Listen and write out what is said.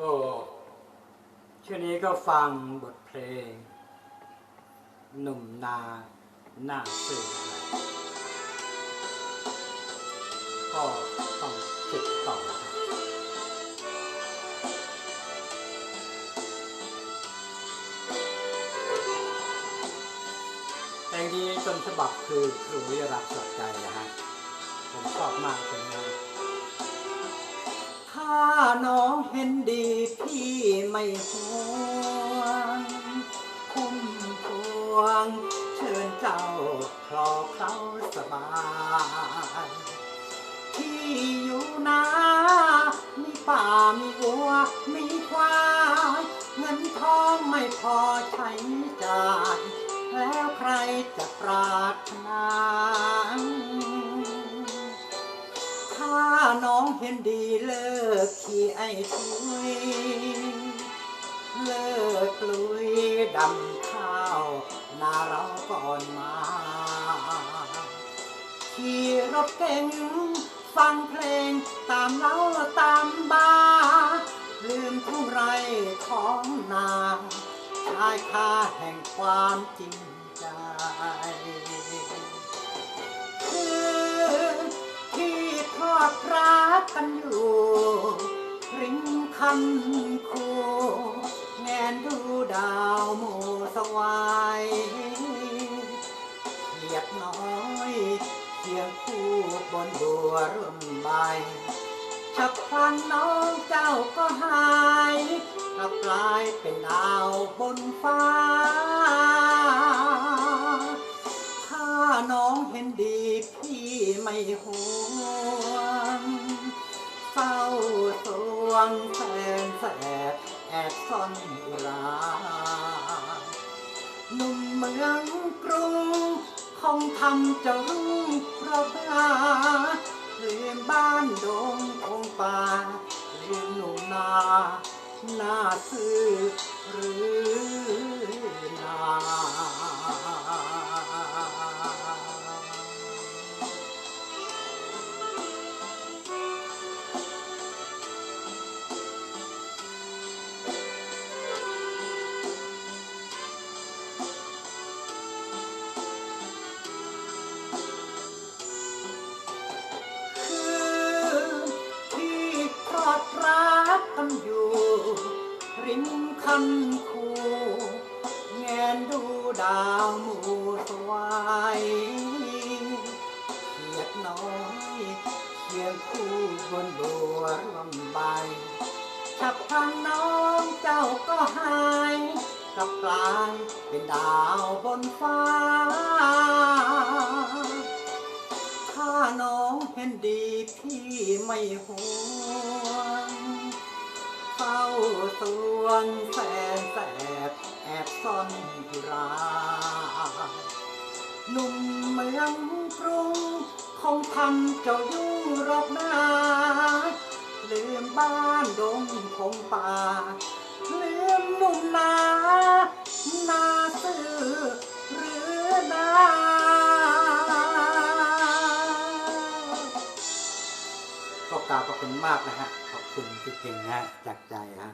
ก็ช่วงนี้ก็ฟังบทเพลง หนุ่มนาหน้าเสือก็ต้องติดต่อครับเพลงนี้ต้นฉบับคือครูวิรักสดใจนะฮะ ผมชอบมากเป็นไงถ้าน้อง เห็นดีพี่ไม่ห่วง คุ้มพวง เชิญเจ้าคลอเคล้าสบายที่อยู่นามีป่ามีวัว มีควาย เงินทองไม่พอใช้จ่าย แล้วใครจะปรารถนาถ้า น้องเห็นดีเลิกขี้ไอ้ทุยเลิกลุยดำข้าวนาเราก่อนมาขี่รถเก่งฟังเพลงตามเล้าตามบาลืมทุ่งไรของนาชายคาแห่งความจริงใจ ฉันอยู่ริมคันคูแงนดูดาวโมสวายเขียดน้อยเคียงคู่บนบัวร่วมใบฉับพลันน้องเจ้าก็หายกลับกลายเป็นดาวบนฟ้า ถ้าน้องเห็นดีพี่ไม่ห่วง วงแสนแสบแอบซ่อนอุราหนุ่มเมืองกรุงคงทำเจะรุ่งเพราะบ้าลืมบ้านดงคงป่าลืมหนุ่มนาหน้าซื่อหรือันอยู่ ริมคันคูแงนดูดาวหมู่สวายเขียดน้อยเคียงคู่บนบัวรวมใบฉับพลันน้องเจ้าก็หายกลับกลายเป็นดาวบนฟ้าถ้าน้องเห็นดีพี่ไม่ห่วง เฝ้าสวงแสนแสบแอบซ่อนอยู่ราหนุ่มเมืองกรุงคงทำเจ้ายุ่งรอกนาลืมบ้านดงคงป่า ลืมหนุ่มนานาซื่อหรือนาก็กราบขอบคุณมากนะฮะ คุณจริงๆฮะจากใจฮะ